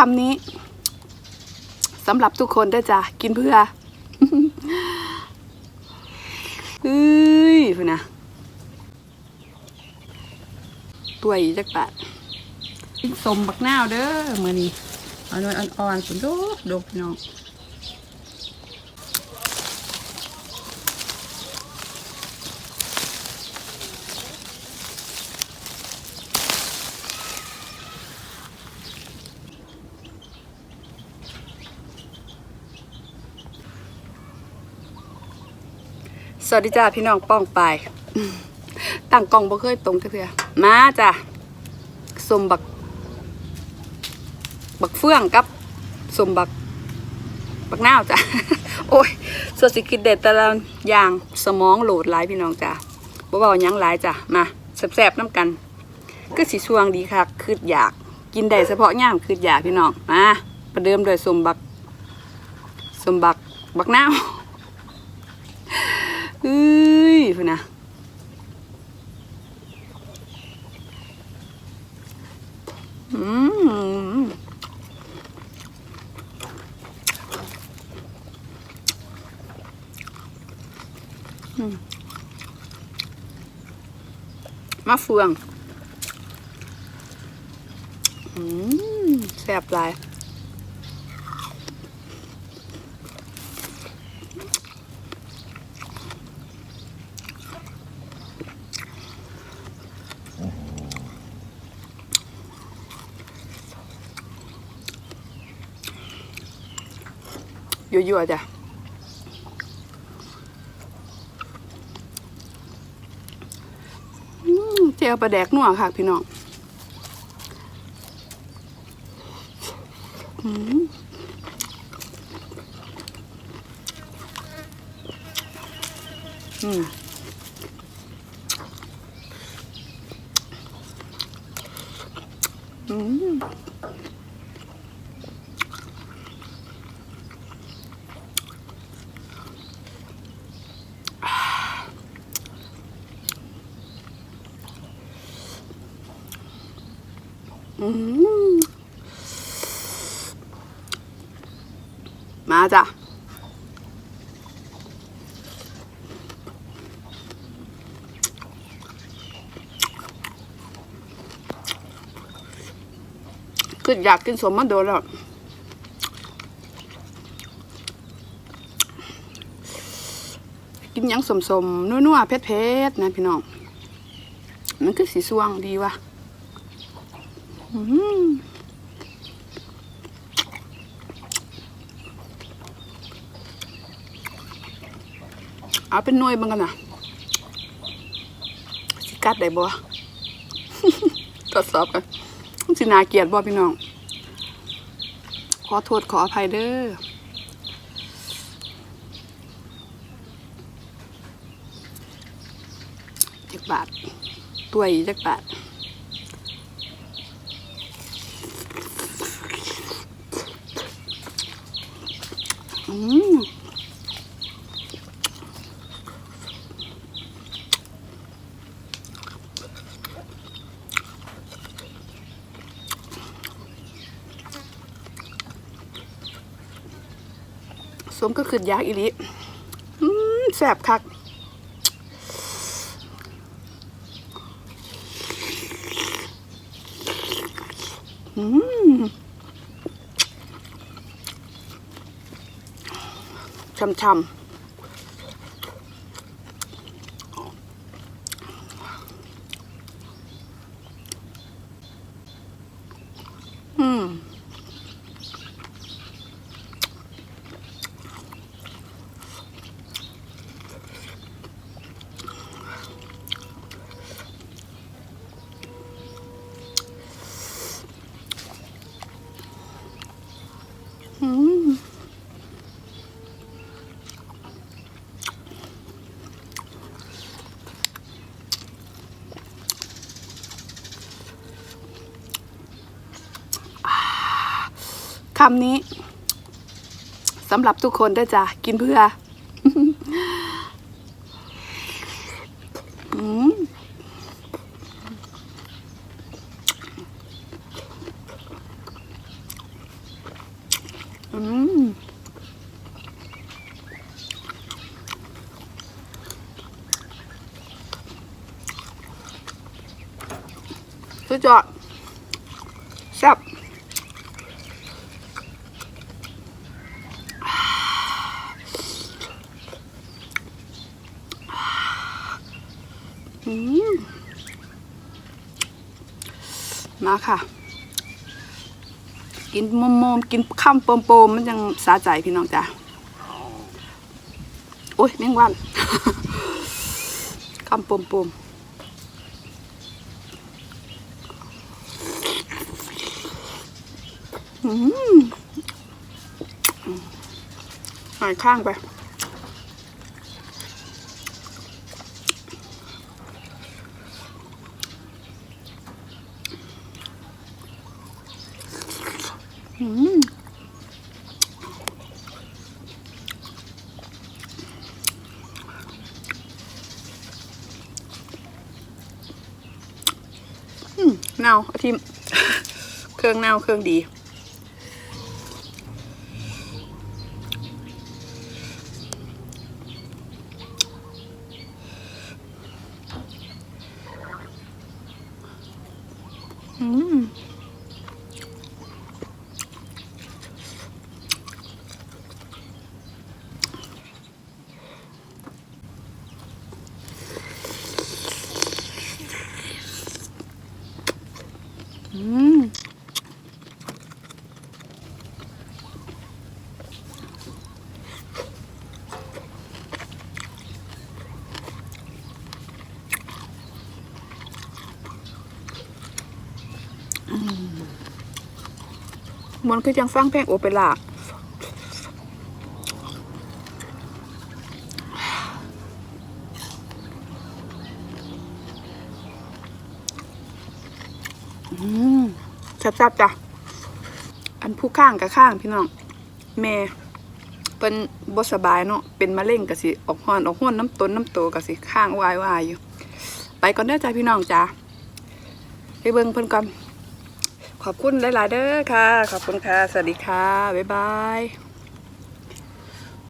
คำนี้สำหรับทุกคนได้จ้ะกินเพื่อเฮ้ยพูนะตัวอีจักบาทกินสมบักหน้าเด้อมือนี้เอาหน่อยอ่อนๆสุดโดกดกพี่น้อง สวัสดีจ้าพี่น้องป้องไปตั้งกล้องบ่เคยตรงเทื่อมาจ้ะสมบัก บักเฟื่องกับสมบัก บักนาวจ้ะโอ้ยสวดสิคิดเด็ดแต่ละอย่างสมองโหลดหลายพี่น้องจ้ะบ่เว้ายังหลายจ้ะมาแซ่บๆน้ำกันก็สิช่วงดีค่ะคืออยากกินได้เฉพาะย่ามคืออยากพี่น้องมาประเดิมโดวยสมบัก สมบักบักนาว ฮ้ยพูนะอืมอืมมะเฟือง อืมแซ่บหลาย ยั่วๆจ้ะเจียวปลาแดกนัวค่ะพี่น้องอืมอืม มาจ้ะ คืออยากกินสมมันโดนแล้วกินยังสมๆนัวๆเผ็ดๆนะพี่น้อง มันคือสีสว่างดีว่ะ เอาเป็นหน่วยบ้างกันนะสิกัดได้บ่ทดสอบกันสินาเกียดบ่พี่น้อง ขอโทษขออภัยเด้อจักบาทตัวยจักบาท สมก็คือยากอีลิแสบคัก อืม ช่ำๆอืม อืม คำนี้สำหรับทุกคนได้จ้ะกินเพื่ออืมอืมสุดยอดแซ่บอืม มาค่ะ กินมมมกินข้ามโปมโปมมันยังสาใจพี่น้องจ้ะโอ้ยแมงวันข้ามโปมโปมอืมหายข้างไป อืมอืม เน่าเอาทิมเครื่องเน่าเครื่องดี อืม อื มันคือยังฟังแพงโอเปร่า แซ่บๆจ้ะ อันผู้ข้างกับข้างพี่น้อง แม่เป็นบสบายเนาะ เป็นมะเร็งกะสิ ออกห้อนออกห้อนน้ำต้นน้ำโตกะสิข้างวายวายอยู่ ไปก่อนเด้อจ้าพี่น้องจ้าไปเบิ่งเพิ่นก่อนขอบคุณหลาย ๆ เด้อค่ะ ขอบคุณค่ะ สวัสดีค่ะ บ๊ายบาย